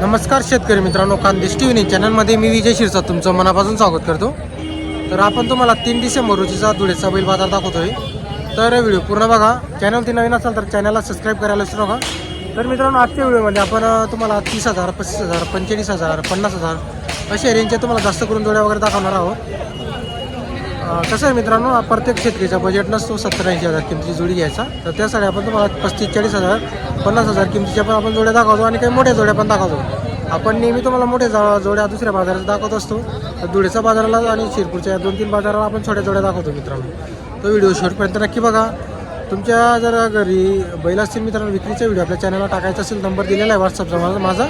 नमस्कार शेतकरी मित्रांनो खानदेश टी व्ही चॅनलमध्ये मी विजय शिरसा तुमचं मनापासून स्वागत करतो. तर आपण तुम्हाला तीन डिसेंबर रोजीचा धुळेचा बैल बाजार दाखवतोय. तर व्हिडिओ पूर्ण बघा. चॅनल ती नवीन असाल तर चॅनलला सबस्क्राईब करायला विसरू नका. तर मित्रांनो आजच्या व्हिडिओमध्ये आपण तुम्हाला तीस हजार पस्तीस हजार पंचेचाळीस हजार पन्नास हजार अशा रेंजच्या तुम्हाला जास्त करून जोड्या वगैरे दाखवणार आहोत. कसं आहे मित्रांनो प्रत्येक शेतकरीचा बजेट नसतो सत्तर ऐंशी हजार किमतीची जोडी घ्यायचा. तर त्यासाठी आपण तुम्हाला पस्तीस चाळीस हजार पन्नास हजार किमतीच्या पण आपण जोड्या दाखवतो आणि काही मोठ्या जोड्या पण दाखवतो. आपण नेहमी तुम्हाला मोठ्या जा- जोड्या दुसऱ्या बाजारात दाखवत असतो. तर धुळेच्या बाजाराला आणि शिरपूरच्या दोन तीन बाजाराला आपण छोट्या जोड्या दाखवतो मित्रांनो. तो व्हिडिओ शेवटपर्यंत नक्की बघा. तुमच्या जर घरी बैल असतील मित्रांनो विक्रीचा व्हिडिओ आपल्या चॅनलला टाकायचा असेल नंबर दिलेला आहे व्हॉट्सअपचा माझा माझा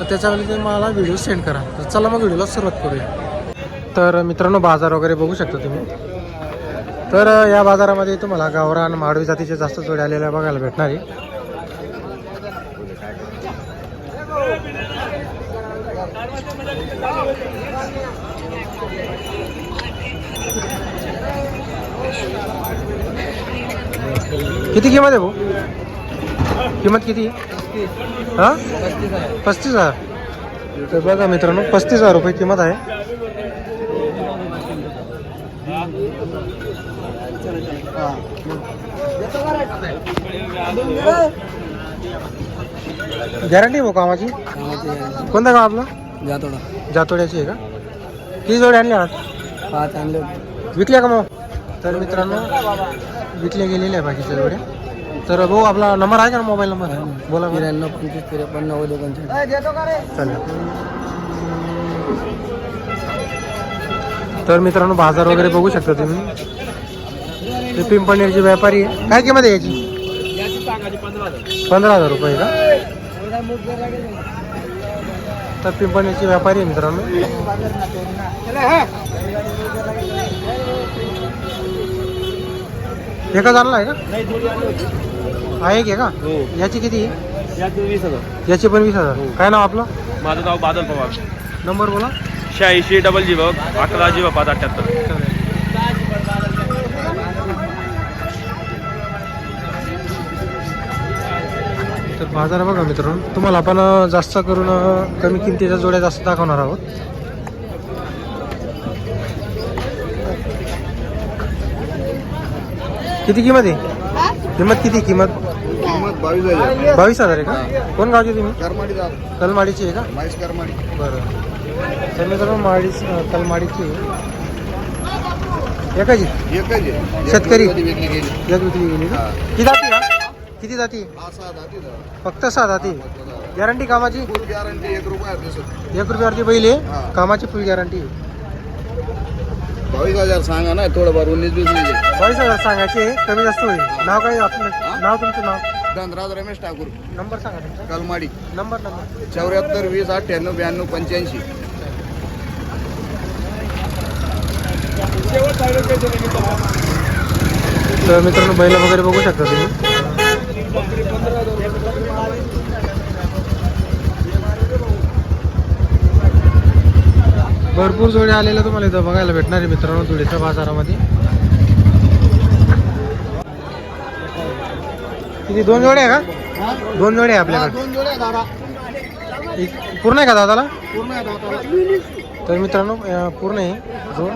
तर त्याच्यामध्ये तुम्ही मला व्हिडिओ सेंड करा. तर चला मग व्हिडिओला सुरुवात करूया. तर मित्रांनो बाजार वगैरे बघू शकता तुम्ही. तर या बाजारामध्ये तुम्हाला गावरान माडवी जातीचे जास्त जोडे आलेल्या बघायला भेटणार. आहे किती किंमत आहे भाऊ? किंमत किती? हां? पस्तीस हजार. तर बघा मित्रांनो पस्तीस हजार रुपये किंमत आहे. गॅरंटी भाऊ कामाची? कोणतं गाव आपलं? जातोडा. जातोड्याची आहे का? किती जोडी आणली आज? पाच आणले विकल्या का मग? तर मित्रांनो विकल्या गेलेल्या आहे बाकीच्या जोड्या तर भाऊ आपला नंबर आहे का मोबाईल नंबर बोला बरं. त्र्याण्णव पंचवीस त्रेपन्न नव्वद एकोणचाळीस. चालेल. तर मित्रांनो बाजार वगैरे बघू शकता तुम्ही. ते पिंपणेरचे व्यापारी आहे. काय किंमत आहे याची? पंधरा हजार रुपये का? तर पिंपणेरचे व्यापारी आहे मित्रांनो. एकच आणला आहे का? आहे की का? याची किती याची पण वीस हजार. काय नाव आपलं? माझं नाव बादल पवार. नंबर बोला. शहाऐंशी डबल झिरो अकरा झिरो पाच अठ्ठ्याहत्तर तर बाजार बघा मित्रांनो तुम्हाला आपण जास्त करून कमी किमतीच्या जोड्या जास्त दाखवणार आहोत. किती किंमत आहे? किंमत किती किंमत? किंमत बावीस हजार बावीस हजार आहे का? कोण गावचे तुम्ही? करमाडी जात कलमाडीची आहे का? बरं. तर मित्रांनो आहे एकाची? एकच. आहे शेतकरी. एक विकली गेली. एक विकली गेली का? हा. किती जाती किती जाती? पाच सहा जाती फक्त सहा जाती. गॅरंटी कामाची? फुल गॅरंटी एक रुपया दिसत एक रुपयावरती बैल आहे. हा. कामाची फुल गॅरंटी. बावीस हजार सांगा ना थोडं फार उन्नीस बीस नाही बावीस हजार सांगायचे कमी जास्त होईल. नाव काय आपलं? नाव तुमचं नाव? धनराज रमेश ठाकूर. नंबर सांगा तुमचा. कलमाडी. Number number. चौऱ्याहत्तर वीस अठ्ठ्याण्णव ब्याण्णव पंच्याऐंशी. तर मित्रांनो बैल वगैरे बघू शकता तुम्ही. भरपूर जोड्या आलेल्या तुम्हाला इथं बघायला भेटणार आहे मित्रांनो धुळेच्या बाजारामध्ये. किती? दोन जोड्या आहे का? दोन जोड्या आहे आपल्याकडे. पूर्ण आहे का दादाला? तर मित्रांनो पूर्ण आहे. जोड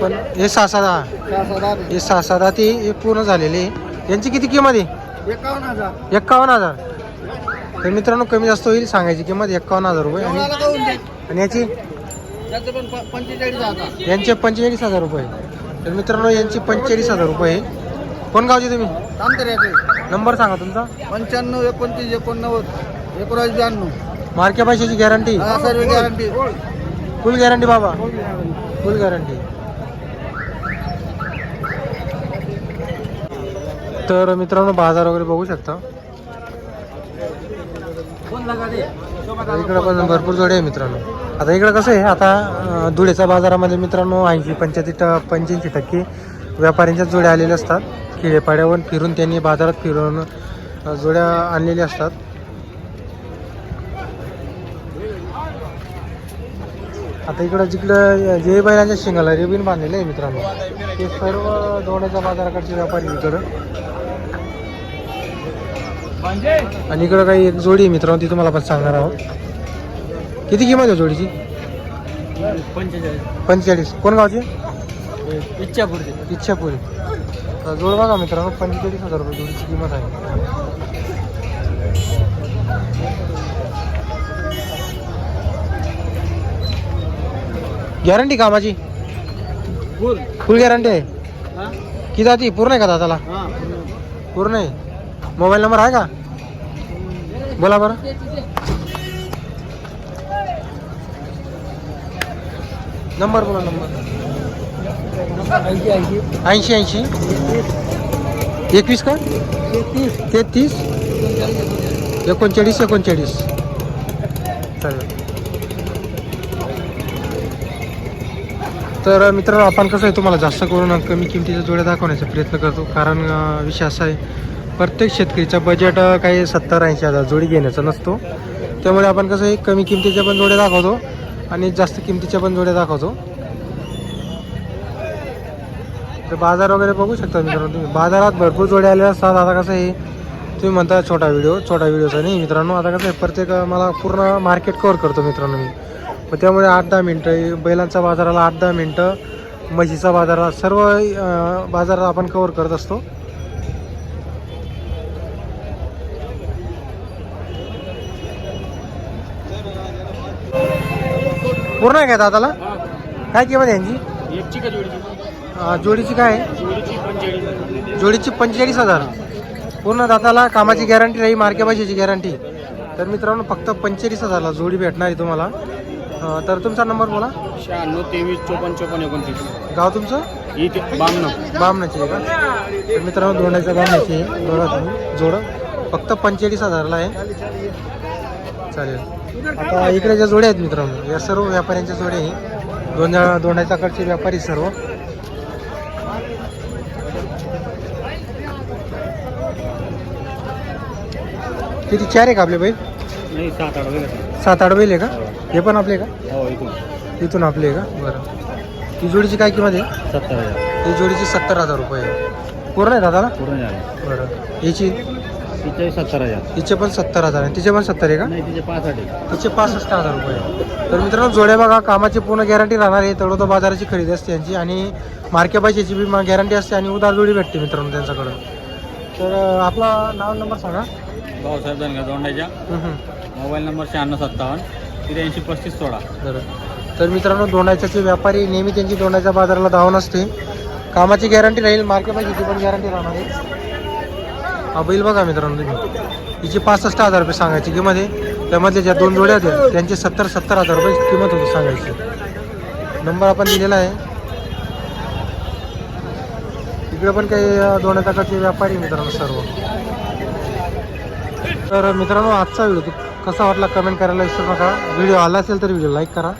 पण हे सहा सहा दहा. हे सहा सहा दहा ते पूर्ण झालेले आहे. यांची किती किंमत आहे? एकावन्न हजार. एक्कावन्न हजार. तर मित्रांनो कमी जास्त होईल सांगायची किंमत एक्कावन्न हजार रुपये. आणि? आणि याची? यांचे पंचेचाळीस हजार रुपये. तर मित्रांनो यांची पंचेचाळीस हजार रुपये. कोण गावचे तुम्ही? नंबर सांगा तुमचा. पंच्याण्णव एकोणतीस एकोणनव्वद एकोणावीस ब्याण्णव. मार्के पैशाची गॅरंटी. सर्व गॅरंटी. फुल गॅरंटी बाबा. Full guarantee. तर मित्रांनो बाजार वगैरे बघू शकता. इकडं पण भरपूर जोडे आहे मित्रांनो. आता इकडं कसं आहे आता धुळेच्या बाजारामध्ये मित्रांनो ऐंशी पंच्याऐंशी ट पंच्याऐंशी टक्के व्यापाऱ्यांच्याच जोड्या आलेल्या असतात. खेडेपाड्यावर फिरून त्यांनी बाजारात फिरून जोड्या आणलेल्या असतात. आता इकडं जिकडं जे बैलांच्या शिंगाला रेबीन बांधलेलं आहे मित्रांनो ते सर्व दोड्याच्या बाजाराकडचे व्यापारी इकडं. आणि इकडं काही एक जोडी आहे मित्रांनो ती तुम्हाला पण सांगणार आहोत. किती किंमत आहे जोडीची? पंचेचाळीस. कोण गावची? इच्छापुरी. तर जोड बघा मित्रांनो पंचेचाळीस हजार रुपये जोडीची किंमत आहे. गॅरंटी कामाची फुल फुल गॅरंटी आहे? किती जाती? पूर्ण आहे का दादाला? पूर्ण आहे? मोबाईल नंबर आहे का? बोला बरं. नंबर बोला नंबर. ऐंशी ऐंशी. एकवीस का? तेहतीस. तेहतीस एकोणचाळीस एकोणचाळीस. चालेल. तर मित्रांनो आपण कसं आहे तुम्हाला जास्त करून कमी किमतीच्या जोड्या दाखवण्याचा प्रयत्न करतो. कारण विषय असा आहे प्रत्येक शेतकरीचा बजेट काही सत्तर ऐंशी हजार जोडी घेण्याचा नसतो. त्यामुळे आपण कसं आहे कमी किमतीच्या पण जोड्या दाखवतो आणि जास्त किमतीच्या पण जोड्या दाखवतो. तर बाजार वगैरे बघू शकता मित्रांनो तुम्ही. बाजारात भरपूर जोड्या आलेल्या असतात. आता कसं आहे तुम्ही म्हणता छोटा व्हिडिओ छोटा व्हिडिओचा नाही मित्रांनो. आता कसं आहे प्रत्येक मला पूर्ण मार्केट कवर करतो मित्रांनो मी. मग त्यामुळे आठ दहा मिनटं बैलांचा बाजाराला आठ दहा मिनटं म्हशीचा बाजाराला सर्व बाजाराला बाजारात आपण कवर करत असतो. पूर्ण आहे काय दादाला? काय किंमत आहे यांची? एकची का जोडीची? अं, जोडीची काय? आहे जोडीची पंचेचाळीस जोडीची पंचेचाळीस हजार. पूर्ण दाताला कामाची गॅरंटी राही मार्के भाषेची गॅरंटी. तर मित्रांनो फक्त पंचेचाळीस हजारला जोडी भेटणार आहे तुम्हाला. अं, तर तुमचा नंबर बोला. शहाण्णव तेवीस चोपन्न चोपन्न एकोणतीस. गाव तुमचं? इथे बामणं. बामणाची आहे का? तर मित्रांनो दोंडाच्या बामणाची आहे. बघा तुम्ही जोडं. फक्त पंचेचाळीस हजारला आहे. चालेल. आता इकडे ज्या जोड्या आहेत मित्रांनो. या सर्व व्यापाऱ्यांच्या जोड्या आहे दोन दोंडाच्या कडचे व्यापारी सर्व. किती? चार आहे का आपले बैल? नाही सात आठ सात आठ बैल आहे का? हे. पण आपले का? हो इथून. इथून आपले आहे का? बरं. ही जोडीची काय किंमत आहे? सत्तर हजार. ही जोडीची सत्तर हजार रुपये आहे. पूर्ण आहे दादाला? पूर्ण बरं. याची? तिचे सत्तर हजार. तिचे पण सत्तर हजार आहे. तिचे पण सत्तर आहे का? नाही तिचे पाच आहे. तिचे पासष्ट हजार रुपये. तर मित्रांनो जोड्या बघा कामाची पूर्ण गॅरंटी राहणार आहे. तेवढं तो बाजाराची खरेदी असते यांची आणि मार्के पाहिजेची बी गॅरंटी असते आणि उधार जोडी भेटते मित्रांनो त्यांच्याकडं. तर आपला नाव नंबर सांगा. भाऊसाहेब धनगर दोंडाच्या. मोबाईल नंबर शहाण्णव सत्तावन्न. त्र्याऐंशी पस्तीस सोळा. बरं. तर मित्रांनो दोंडाच्याचे व्यापारी नेहमी त्यांची दोंडाच्या बाजाराला धावून असते. कामाची गॅरंटी राहील मार्के पाहिजेची पण गॅरंटी राहणार आहे. हा बैल बघा मित्रांनो तुम्ही. हिची पासष्ट हजार रुपये सांगायची किंमत आहे. त्यामधल्या ज्या दोन जोड्या होत्या त्यांची सत्तर सत्तर हजार रुपये किंमत होती सांगायची. नंबर आपण दिलेला आहे. इकडे पण काही दोन टाकाचे व्यापारी आहे मित्रांनो सर्व. तर मित्रांनो आजचा व्हिडिओ कसा वाटला कमेंट करायला विसरू नका. व्हिडिओ आला असेल तर व्हिडिओ लाईक करा.